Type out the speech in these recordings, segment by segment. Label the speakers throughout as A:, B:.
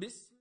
A: بسم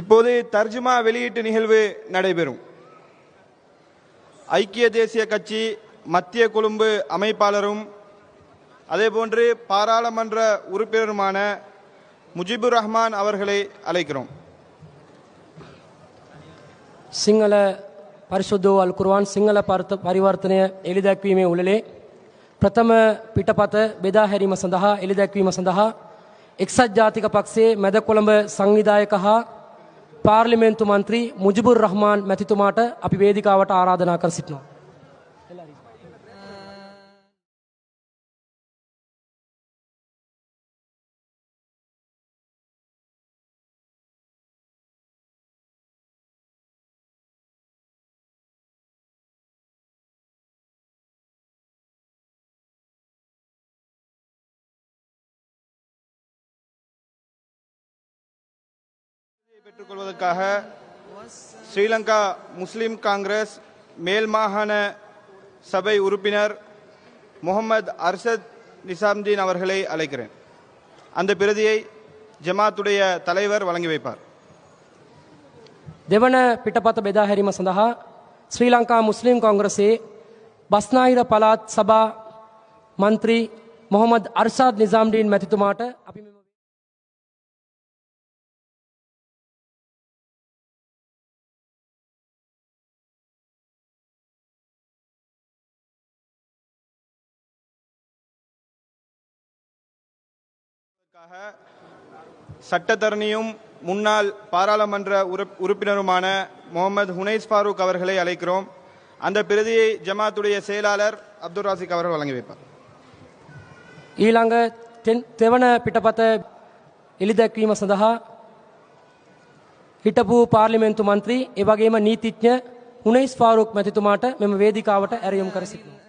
B: இப்போது தர்ஜுமா வெளியீட்டு நிகழ்வு நடைபெறும். ஐக்கிய தேசிய கட்சி மத்திய கொழும்பு அமைப்பாளரும் அதேபோன்று பாராளுமன்ற உறுப்பினருமான முஜிபுர் ரஹ்மான் அவர்களை அழைக்கிறோம்.
C: சிங்கள ಪರಿಶುದ್ಧವು ಅಲ್ ಕುರ್ವಾನ್ ಸಿಂಗಲ ಪಾರ್ತ ಪರಿವರ್ತನೆಯ ಎಲಿದಾಕ್ವೀಮೆ ಉಳಲೆ ಪ್ರಥಮ ಪಿಟಪಥ ಬೆದಾಹರಿಮ ಸಂದಹ ಎಲಿದಾಕ್ವೀಮ எக்ஸாத் ಎಕ್ಸತ್ ಜಾತಿಕ மெத குழம்பு ಸಂವಿಧಾಯಕ පාර්ලිමේන්තු මන්ත්‍රී මුජිබුර් රහ්මාන් මැතිතුමාට අපි වේදිකාවට ආරාධනා කර සිටිනවා.
B: பெற்றுக்கொள்வதற்காக ஸ்ரீலங்கா முஸ்லிம் காங்கிரஸ் மேல் மாகாண சபை உறுப்பினர் முகமது அர்ஷத் நிசாம்தீன் அவர்களை அழைக்கிறேன் அந்த பிரதியை ஜமாத்துடைய தலைவர் வழங்கி வைப்பார்
C: දෙවන පිටපත බෙදා හැරීම සඳහා ශ්‍රී ලංකා මුස්ලිම් කොංග්‍රසේ බස්නාහිර පලාත් සභා මන්ත්‍රී මොහොමද් අර්ෂාද් නිසාම්ඩීන් මැතිතුමාට අපි
B: சட்டத்தரணியும் முன்னாள் பாராளுமன்ற உறுப்- உறுப்பினருமான முகமது ஹுனைஸ் ஃபாரூக் அவர்களை அழைக்கிறோம் அந்த பிரதியை ஜமாத்துடைய செயலாளர் அப்துல் ராசிக் அவர்கள் வழங்கி வைப்பார்
C: ඊළඟ තෙන්- තෙවන පිටපත එළිදැක්වීම සඳහා හිටපු පාර්ලිමෙන්තු මන්ත්‍රී එවගේම නීතිඥ හුනයිස් ෆාරුක් මැතිතුමාට මෙම වේදිකාවට ඇරයුම් කර සිටිනවා.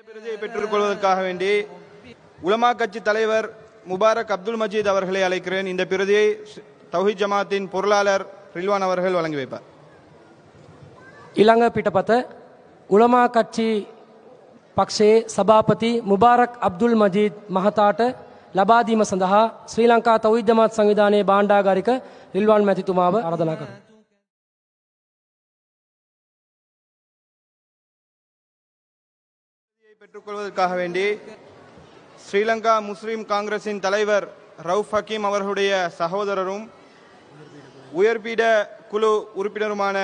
B: அடுத்த பிரதியை பெற்றுக்கொள்வதற்காக வேண்டி உலமா கட்சி தலைவர் முபாரக் அப்துல் மஜீத் அவர்களை அழைக்கிறேன் இந்த பிரதியை தௌஹித் ஜமாத்தின் பொருளாளர் ரில்வான் அவர்கள் வழங்கி வைப்பார்
C: ඊළඟ පිටපත උළමා කච්චි පක්ෂයේ සභාපති මුබාරක් අබ්දුල් මජීද් මහතාට ලබාදීම සඳහා ශ්‍රී ලංකා තවිද්‍යමත් සංවිධානයේ බාණ්ඩාගාරික රිල්වන් මැතිතුමාව ආරාධනා කරනවා.
B: பிரதியை பெற்றுக்கொள்வதற்காக வேண்டி ஸ்ரீலங்கா முஸ்லிம் காங்கிரசின் தலைவர் ரவுஃப் ஹக்கீம் அவர்களுடைய சகோதரரும் உயர்பீட குழு உறுப்பினருமான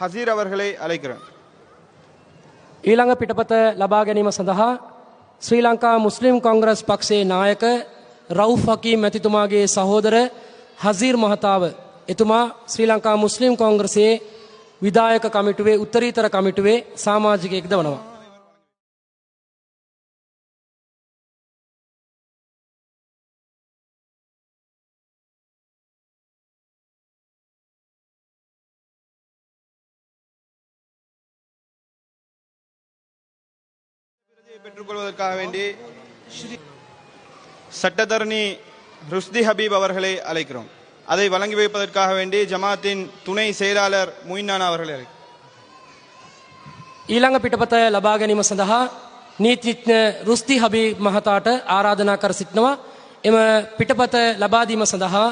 B: ஹசீர் அவர்களை அழைக்கிறேன்
C: ඊළඟ පිටපත ලබා ගැනීම සඳහා ශ්‍රී ලංකා මුස්ලිම් කොංග්‍රස් පක්ෂයේ නායක රව් ෆකීම් මැතිතුමාගේ සහෝදර හසීර් මහතාව එතුමා ශ්‍රී ලංකා මුස්ලිම් කොංග්‍රසයේ විදායක කමිටුවේ උත්තරීතර කමිටුවේ සාමාජිකයෙක්ද වනවා.
B: பெற்றுக்கொள்வதற்காக வேண்டி சட்டத்தரணி ருஷ்தி ஹபீப் அவர்களை அழைக்கிறோம் அதை வழங்கி வைப்பதற்காக வேண்டி ஜமாத்தின் துணை செயலாளர் முயின்னானா அவர்களை அழைக்கிறோம்
C: ඊළඟ පිටපත ලබා ගැනීම සඳහා නීතිඥ රුස්ති හබි මහතාට ආරාධනා කර සිටිනවා. එම පිටපත ලබා දීම සඳහා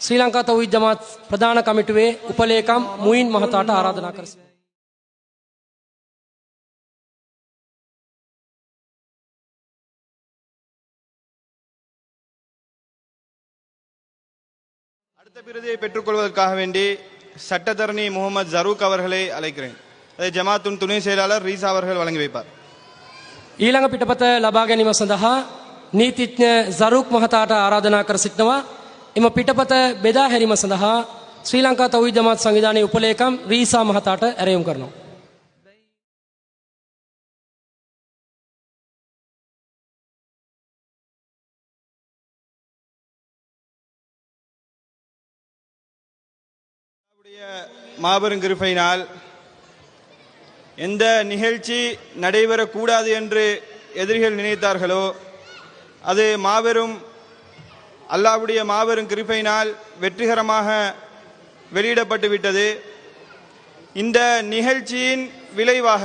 C: ශ්‍රී ලංකා තවහිද් ජමාත් ප්‍රධාන කමිටුවේ උපලේකම් මුයින් මහතාට ආරාධනා කර සිටිනවා.
B: அடுத்த பிரதியை பெற்றுக்கொள்வதற்காக வேண்டி சட்டத்தரணி முகமது ஜரூக் அவர்களை அழைக்கிறேன் அதை ஜமாத்துன் துணை செயலாளர் ரீசா அவர்கள் வழங்கி வைப்பார்
C: ඊළඟ පිටපත ලබා ගැනීම සඳහා නීතිඥ සරුක් මහතාට ආරාධනා කර සිටිනවා. එම පිටපත බෙදා හැරීම සඳහා ශ්‍රී ලංකා තවයි ජමාත් සංවිධානයේ උපලේකම් රීසා මහතාට ඇරයුම් කරනවා.
B: மாபெரும் கிருபையினால் எந்த நிகழ்ச்சி நடைபெறக்கூடாது என்று எதிரிகள் நினைத்தார்களோ அது மாபெரும் அல்லாவுடைய மாபெரும் கிருபையினால் வெற்றிகரமாக வெளியிடப்பட்டு விட்டது. இந்த நிகழ்ச்சியின் விளைவாக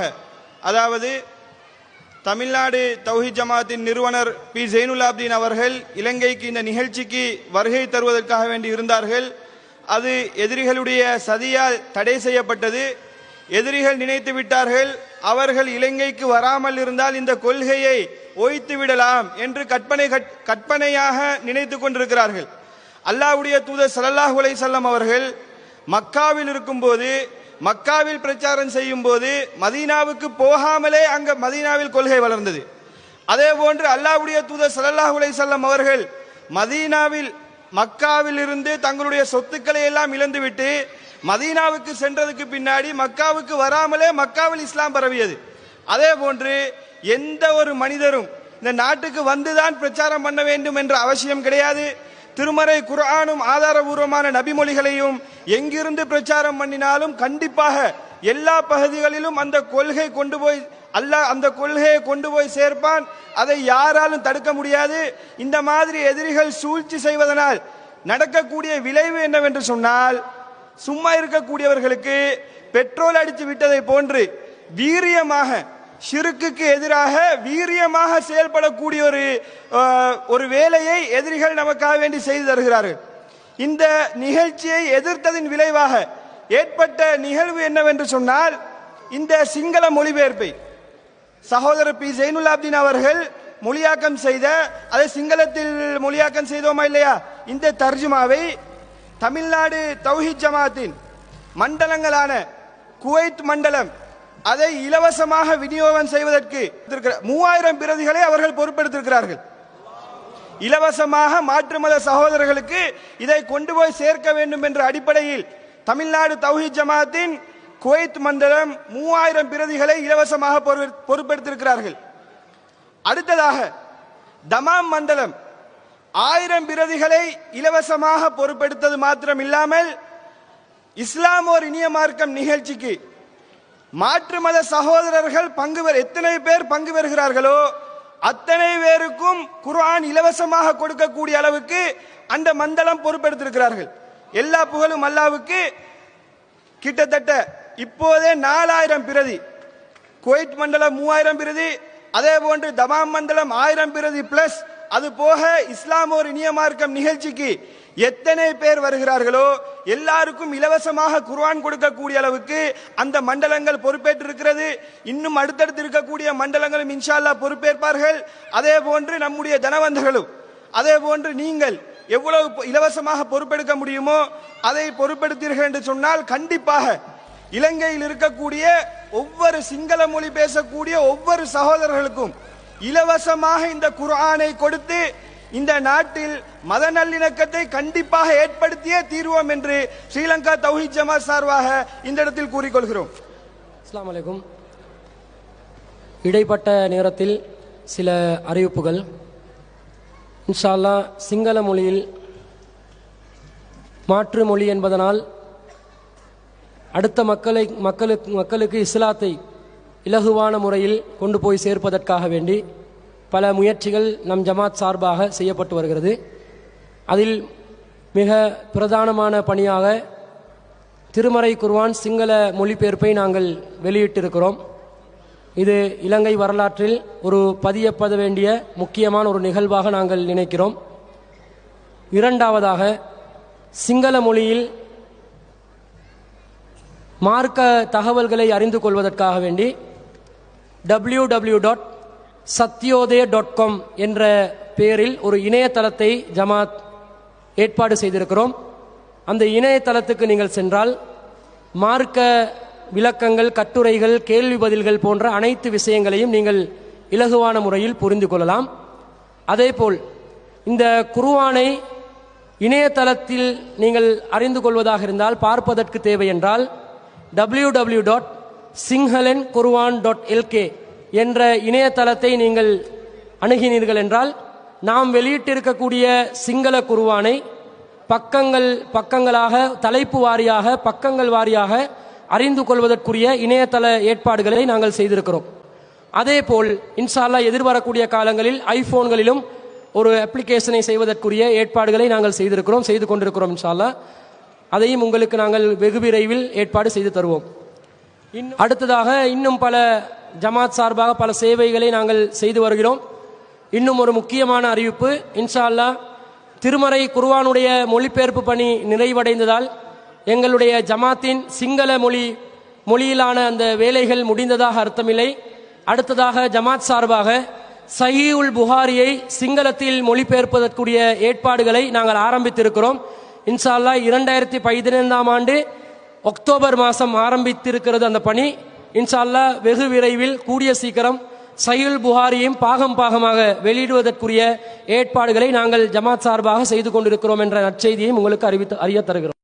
B: அதாவது தமிழ்நாடு தௌஹி ஜமாத்தின் நிறுவனர் பி ஜெயினுல்லாப்தீன் அவர்கள் இலங்கைக்கு இந்த நிகழ்ச்சிக்கு வருகை தருவதற்காக வேண்டி இருந்தார்கள். அது எதிரிகளுடைய சதியால் தடை செய்யப்பட்டது. எதிரிகள் நினைத்து விட்டார்கள் அவர்கள் இலங்கைக்கு வராமல் இருந்தால் இந்த கொள்கையை ஓய்த்து விடலாம் என்று கற்பனை கட்- கற்பனையாக நினைத்து கொண்டிருக்கிறார்கள். அல்லாஹ்வுடைய தூதர் சல்லாஹ் அலைஹி அவர்கள் மக்காவில் இருக்கும்போது மக்காவில் பிரச்சாரம் செய்யும் போது மதீனாவுக்கு போகாமலே அங்க மதீனாவில் கொள்கை வளர்ந்தது. அதே போன்று அல்லாஹ்வுடைய தூதர் சல்லாஹ் அலைஹி அவர்கள் மதீனாவில் மக்காவில் இருந்து தங்களுடைய சொத்துக்களை எல்லாம் இழந்துவிட்டு மதீனாவுக்கு சென்றதுக்கு பின்னாடி மக்காவுக்கு வராமலே மக்காவில் இஸ்லாம் பரவியது. அதே போன்று எந்த ஒரு மனிதரும் இந்த நாட்டுக்கு வந்துதான் பிரச்சாரம் பண்ண வேண்டும் என்ற அவசியம் கிடையாது. திருமறை குரானும் ஆதாரபூர்வமான நபிமொழிகளையும் எங்கிருந்து பிரச்சாரம் பண்ணினாலும் கண்டிப்பாக எல்லா பகுதிகளிலும் அந்த கொள்கை கொண்டு போய் அல்லாஹ் அந்த கொள்கையை கொண்டு போய் சேர்ப்பான். அதை யாராலும் தடுக்க முடியாது. இந்த மாதிரி எதிரிகள் சூழ்ச்சி செய்வதனால் நடக்கக்கூடிய விளைவு என்னவென்று சொன்னால் சும்மா இருக்கக்கூடியவர்களுக்கு பெட்ரோல் அடித்து விட்டதை போன்று வீரியமாக ஷிருக்குக்கு எதிராக வீரியமாக செயல்படக்கூடிய ஒரு ஒரு வேலையை எதிரிகள் நமக்காக வேண்டி செய்து தருகிறார்கள். இந்த நிகழ்ச்சியை எதிர்த்ததின் விளைவாக ஏற்பட்ட நிகழ்வு என்னவென்று சொன்னால் இந்த சிங்கள மொழிபெயர்ப்பை சகோதரர் பி. ஜெயினுல்லாப்தீன் அவர்கள் மொழியாக்கம் செய்த அதை சிங்களத்தில் மொழியாக்கம் செய்தோமா இல்லையா? இந்த தர்ஜுமாவை தமிழ்நாடு தௌஹித் ஜமாத்தின் மண்டலங்களான குவைத் மண்டலம் அதை இலவசமாக விநியோகம் செய்வதற்கு மூவாயிரம் பிரதிகளை அவர்கள் பொறுப்பெடுத்திருக்கிறார்கள் இலவசமாக மாற்று மத சகோதரர்களுக்கு இதை கொண்டு போய் சேர்க்க வேண்டும் என்ற அடிப்படையில் தமிழ்நாடு தௌஹித் ஜமாத்தின் குவைத் மண்டலம் மூவாயிரம் பிரதிகளை இலவசமாக பொறுப்பெடுத்திருக்கிறார்கள் அடுத்ததாக தமாம் மண்டலம் ஆயிரம் பிரதிகளை இலவசமாக பொறுப்பெடுத்தது மாத்திரம் இல்லாமல் இஸ்லாம் ஒரு இனிய மார்க்கம் நிகழ்ச்சிக்கு மாற்று மத சகோதரர்கள் பங்கு பெற எத்தனை பேர் பங்கு பெறுகிறார்களோ அத்தனை பேருக்கும் குர்ஆன் இலவசமாக கொடுக்கக்கூடிய அளவுக்கு அந்த மண்டலம் பொறுப்பெடுத்திருக்கிறார்கள் எல்லா புகழும் அல்லாவுக்கு கிட்டத்தட்ட இப்போதே நாலாயிரம் பிரதி. குவைத் மண்டலம் மூவாயிரம் பிரதி அதே போன்று தமாம் மண்டலம் ஆயிரம் பிரதி பிளஸ் அது போக இஸ்லாம் ஒரு நியமார்க்கம் நிகழ்ச்சிக்கு எத்தனை பேர் வருகிறார்களோ எல்லாருக்கும் இலவசமாக குர்வான் கொடுக்கக்கூடிய அளவுக்கு அந்த மண்டலங்கள் பொறுப்பேற்றிருக்கிறது. இன்னும் அடுத்தடுத்து இருக்கக்கூடிய மண்டலங்களும் இன்ஷால்லா பொறுப்பேற்பார்கள். அதே போன்று நம்முடைய தனவந்தர்களும் அதே போன்று நீங்கள் எவ்வளவு இலவசமாக பொறுப்பெடுக்க முடியுமோ அதை பொறுப்பெடுத்தீர்கள் என்று சொன்னால் கண்டிப்பாக இலங்கையில் இருக்கக்கூடிய ஒவ்வொரு சிங்கள மொழி பேசக்கூடிய ஒவ்வொரு சகோதரர்களுக்கும் இலவசமாக இந்த குர்ஆனை கொடுத்து இந்த நாட்டில் மத நல்லிணக்கத்தை கண்டிப்பாக ஏற்படுத்தியே தீர்வோம் என்று ஸ்ரீலங்கா தௌஹித் ஜமா சார்பாக இந்த இடத்தில் கூறிக்கொள்கிறோம்.
C: இடைப்பட்ட நேரத்தில் சில அறிவிப்புகள். இன்ஷால்லா சிங்கள மொழியில் மாற்று மொழி என்பதனால் அடுத்த மக்களை மக்களுக்கு மக்களுக்கு இஸ்லாத்தை இலகுவான முறையில் கொண்டு போய் சேர்ப்பதற்காக வேண்டி பல முயற்சிகள் நம் ஜமாத் சார்பாக செய்யப்பட்டு வருகிறது. அதில் மிக பிரதானமான பணியாக திருமறை குர்வான் சிங்கள மொழிபெயர்ப்பை நாங்கள் வெளியிட்டிருக்கிறோம். இது இலங்கை வரலாற்றில் ஒரு பதியப்பட வேண்டிய முக்கியமான ஒரு நிகழ்வாக நாங்கள் நினைக்கிறோம். இரண்டாவதாக சிங்கள மொழியில் மார்க்க தகவல்களை அறிந்து கொள்வதற்காக வேண்டி W W dot Sathyodaya dot com என்ற பெயரில் ஒரு இணையதளத்தை ஜமாத் ஏற்பாடு செய்திருக்கிறோம். அந்த இணையதளத்துக்கு நீங்கள் சென்றால் மார்க்க விளக்கங்கள் கட்டுரைகள் கேள்வி பதில்கள் போன்ற அனைத்து விஷயங்களையும் நீங்கள் இலகுவான முறையில் புரிந்து கொள்ளலாம். அதேபோல் இந்த குருவானை இணையதளத்தில் நீங்கள் அறிந்து கொள்வதாக இருந்தால் பார்ப்பதற்கு தேவை என்றால் டபிள்யூ டபிள்யூ டாட் சிங்ஹலன் குருவான் டாட் எல்கே என்ற இணையதளத்தை நீங்கள் அணுகினீர்கள் என்றால் நாம் வெளியிட்டிருக்கக்கூடிய சிங்கள குருவானை பக்கங்கள் பக்கங்களாக தலைப்பு வாரியாக பக்கங்கள் வாரியாக அறிந்து கொள்வதற்குரிய இணையதள ஏற்பாடுகளை நாங்கள் செய்திருக்கிறோம். அதே போல் அல்லாஹ் எதிர்வரக்கூடிய காலங்களில் ஐபோன்களிலும் ஒரு அப்ளிகேஷனை செய்வதற்குரிய ஏற்பாடுகளை நாங்கள் செய்திருக்கிறோம் செய்து கொண்டிருக்கிறோம் இன்ஷால்லா அதையும் உங்களுக்கு நாங்கள் வெகு விரைவில் ஏற்பாடு செய்து தருவோம். அடுத்ததாக இன்னும் பல ஜமாத் சார்பாக பல சேவைகளை நாங்கள் செய்து வருகிறோம். இன்னும் ஒரு முக்கியமான அறிவிப்பு இன்ஷா அல்லா திருமறை குர்வானுடைய மொழிபெயர்ப்பு பணி நிறைவடைந்ததால் எங்களுடைய ஜமாத்தின் சிங்கள மொழி மொழியிலான அந்த வேலைகள் முடிந்ததாக அர்த்தமில்லை. அடுத்ததாக ஜமாத் சார்பாக சஹீஉல் புகாரியை சிங்களத்தில் மொழிபெயர்ப்பதற்குரிய ஏற்பாடுகளை நாங்கள் ஆரம்பித்திருக்கிறோம். இன்ஷா இரண்டாயிரத்தி பதினைந்தாம் ஆண்டு அக்டோபர் மாதம் ஆரம்பித்திருக்கிறது அந்த பணி. இன்ஷா அல்லாஹ் வெகு விரைவில் கூடிய சீக்கிரம் சயுல் புகாரியும் பாகம் பாகமாக வெளியிடுவதற்குரிய ஏற்பாடுகளை நாங்கள் ஜமாத் சார்பாக செய்து கொண்டிருக்கிறோம் என்ற நற்செய்தியையும் உங்களுக்கு அறிவித்து அறிய தருகிறோம்.